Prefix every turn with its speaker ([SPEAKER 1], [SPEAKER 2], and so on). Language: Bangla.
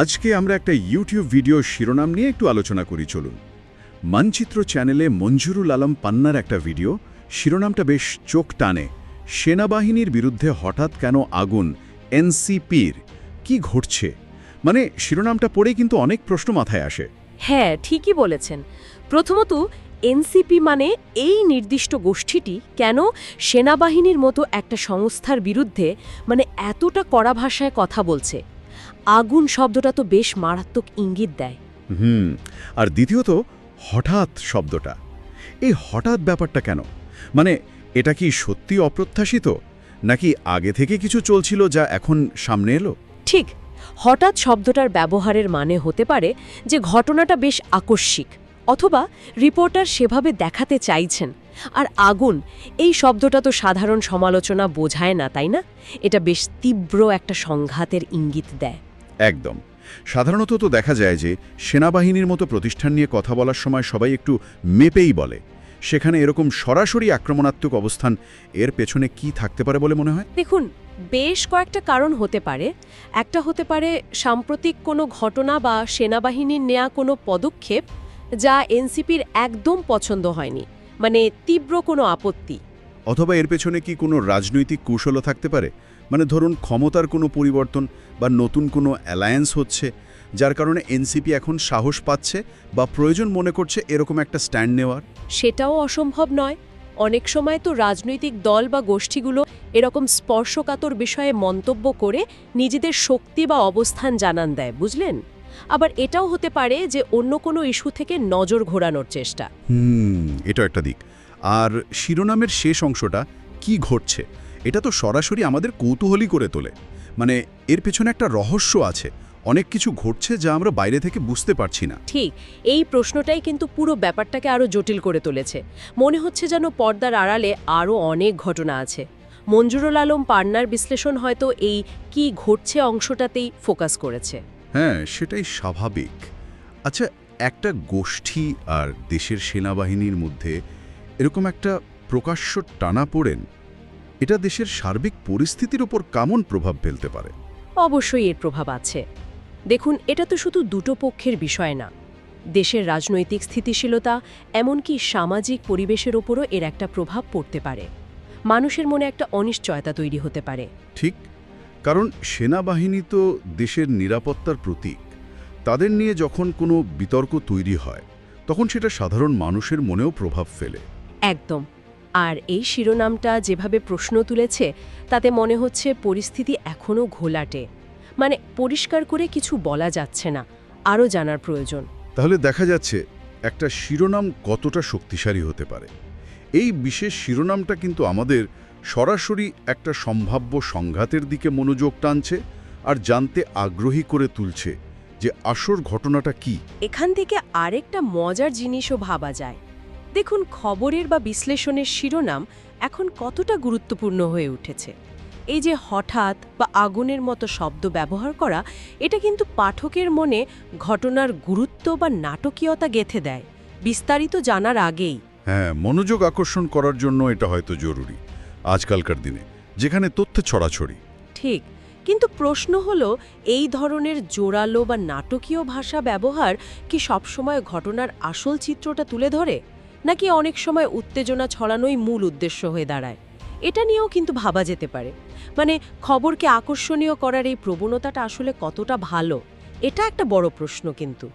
[SPEAKER 1] আজকে আমরা একটা ইউটিউব ভিডিও শিরোনাম নিয়ে একটু আলোচনা করি, চলুন। মানচিত্র চ্যানেলে মঞ্জুরুল আলম পান্নার একটা ভিডিও শিরোনামটা বেশ চোখ টানে। সেনাবাহিনীর বিরুদ্ধে হঠাৎ কেন আগুন, এনসিপির, কি ঘটছে? মানে শিরোনামটা পড়েই কিন্তু অনেক প্রশ্ন মাথায় আসে।
[SPEAKER 2] হ্যাঁ ঠিকই বলেছেন। প্রথমত, এনসিপি মানে এই নির্দিষ্ট গোষ্ঠীটি কেন সেনাবাহিনীর মতো একটা সংস্থার বিরুদ্ধে মানে এতটা কড়া ভাষায় কথা বলছে? আগুন শব্দটা তো বেশ মারাত্মক ইঙ্গিত দেয়।
[SPEAKER 1] হুম আর দ্বিতীয়ত হঠাৎ শব্দটা। এই হঠাৎ ব্যাপারটা কেন? মানে এটা কি সত্যি অপ্রত্যাশিত? নাকি আগে থেকে কিছু চলছিল যা এখন সামনে এলো?
[SPEAKER 2] ঠিক হঠাৎ শব্দটার ব্যবহারের মানে হতে পারে যে ঘটনাটা বেশ আকস্মিক অথবা রিপোর্টার সেভাবে দেখাতে চাইছেন। আর আগুন এই শব্দটা তো সাধারণ সমালোচনা বোঝায় না তাই না? এটা বেশ তীব্র একটা সংঘাতের ইঙ্গিত দেয়।
[SPEAKER 1] একদম। সাধারণত তো দেখা যায় যে সেনাবাহিনীর মতো প্রতিষ্ঠান নিয়ে কথা বলার সময় সবাই একটু মেপেই বলে। সেখানে এরকম সরাসরি আক্রমণাত্মক অবস্থান এর পেছনে কি থাকতে পারে বলে মনে হয়?
[SPEAKER 2] দেখুন, বেশ কয়েকটা কারণ হতে পারে। একটা হতে পারে সাম্প্রতিক কোনো ঘটনা বা সেনাবাহিনীর নেয়া কোনো পদক্ষেপ যা এনসিপির একদম পছন্দ হয়নি। মানে তীব্র কোনো আপত্তি।
[SPEAKER 1] অথবা এর পেছনে কি কোনো রাজনৈতিক কৌশলও থাকতে পারে? মানে ধরুন ক্ষমতার কোনো পরিবর্তন বা নতুন কোনো অ্যালায়েন্স হচ্ছে যার কারণে এনসিপি এখন সাহস পাচ্ছে বা প্রয়োজন মনে করছে এরকম একটা স্ট্যান্ড নেওয়ার?
[SPEAKER 2] সেটাও অসম্ভব নয়। অনেক সময় তো রাজনৈতিক দল বা গোষ্ঠীগুলো এরকম স্পর্শকাতর বিষয়ে মন্তব্য করে নিজেদের শক্তি বা অবস্থান জানান দেয় বুঝলেন? আবার এটাও হতে পারে যে অন্য কোনো ইস্যু থেকে নজর ঘোরানোর চেষ্টা।
[SPEAKER 1] হুম এটা একটা দিক। আর শিরোনামের শেষ অংশটা কি ঘটছে এটা তো সরাসরি আমাদের কৌতূহলী করে তোলে। মানে এর পেছনে একটা রহস্য আছে অনেক কিছু ঘটছে যা আমরা বাইরে থেকে বুঝতে পারছি না।
[SPEAKER 2] ঠিক এই প্রশ্নটাই কিন্তু পুরো ব্যাপারটাকে আরও জটিল করে তুলেছে। মনে হচ্ছে যেন পর্দার আড়ালে আরও অনেক ঘটনা আছে। মঞ্জুরুল আলম পান্নার বিশ্লেষণ হয়তো এই কি ঘটছে অংশটাতেই ফোকাস করেছে।
[SPEAKER 1] হ্যাঁ সেটাই স্বাভাবিক। আচ্ছা একটা গোষ্ঠী আর দেশের সেনাবাহিনীর মধ্যে এরকম একটা প্রকাশ্য টানা পড়েন এটা দেশের সার্বিক পরিস্থিতির ওপর কেমন প্রভাব ফেলতে পারে?
[SPEAKER 2] অবশ্যই এর প্রভাব আছে। দেখুন এটা তো শুধু দুটো পক্ষের বিষয় না। দেশের রাজনৈতিক স্থিতিশীলতা এমনকি সামাজিক পরিবেশের ওপরও এর একটা প্রভাব পড়তে পারে। মানুষের মনে একটা অনিশ্চয়তা তৈরি হতে পারে।
[SPEAKER 1] ঠিক কারণ সেনাবাহিনী তো দেশের নিরাপত্তার প্রতীক। তাদের নিয়ে যখন কোনো বিতর্ক তৈরি হয় তখন সেটা সাধারণ মানুষের মনেও প্রভাব ফেলে।
[SPEAKER 2] একদম। আর এই শিরোনামটা যেভাবে প্রশ্ন তুলেছে তাতে মনে হচ্ছে পরিস্থিতি এখনও ঘোলাটে। মানে পরিষ্কার করে কিছু বলা যাচ্ছে না আরও জানার প্রয়োজন।
[SPEAKER 1] তাহলে দেখা যাচ্ছে একটা শিরোনাম কতটা শক্তিশালী হতে পারে। এই বিশেষ শিরোনামটা কিন্তু আমাদের সরাসরি একটা সম্ভাব্য সংঘাতের দিকে মনোযোগ টানছে আর জানতে আগ্রহী করে তুলছে যে আসল ঘটনাটা কি।
[SPEAKER 2] এখান থেকে আরেকটা মজার জিনিসও ভাবা যায়। দেখুন খবরের বা বিশ্লেষণের শিরোনাম এখন কতটা গুরুত্বপূর্ণ হয়ে উঠেছে। এই যে হঠাৎ বা আগুনের মতো শব্দ ব্যবহার করা এটা কিন্তু পাঠকের মনে ঘটনার গুরুত্ব বা নাটকীয়তা গেথে দেয়। বিস্তারিত জানার আগেই।
[SPEAKER 1] হ্যাঁ মনোযোগ আকর্ষণ করার জন্য এটা হয়তো জরুরি আজকালকার দিনে যেখানে তথ্য ছড়াছড়ি।
[SPEAKER 2] ঠিক কিন্তু প্রশ্ন হলো এই ধরনের জোরালো বা নাটকীয় ভাষা ব্যবহার কি সবসময় ঘটনার আসল চিত্রটা তুলে ধরে? নাকি অনেক সময় উত্তেজনা ছড়ানোই মূল উদ্দেশ্য হয়ে দাঁড়ায়? এটা নিয়েও কিন্তু ভাবা যেতে পারে। মানে খবরকে আকর্ষণীয় করার এই প্রবণতাটা আসলে কতটা ভালো? এটা একটা বড় প্রশ্ন কিন্তু।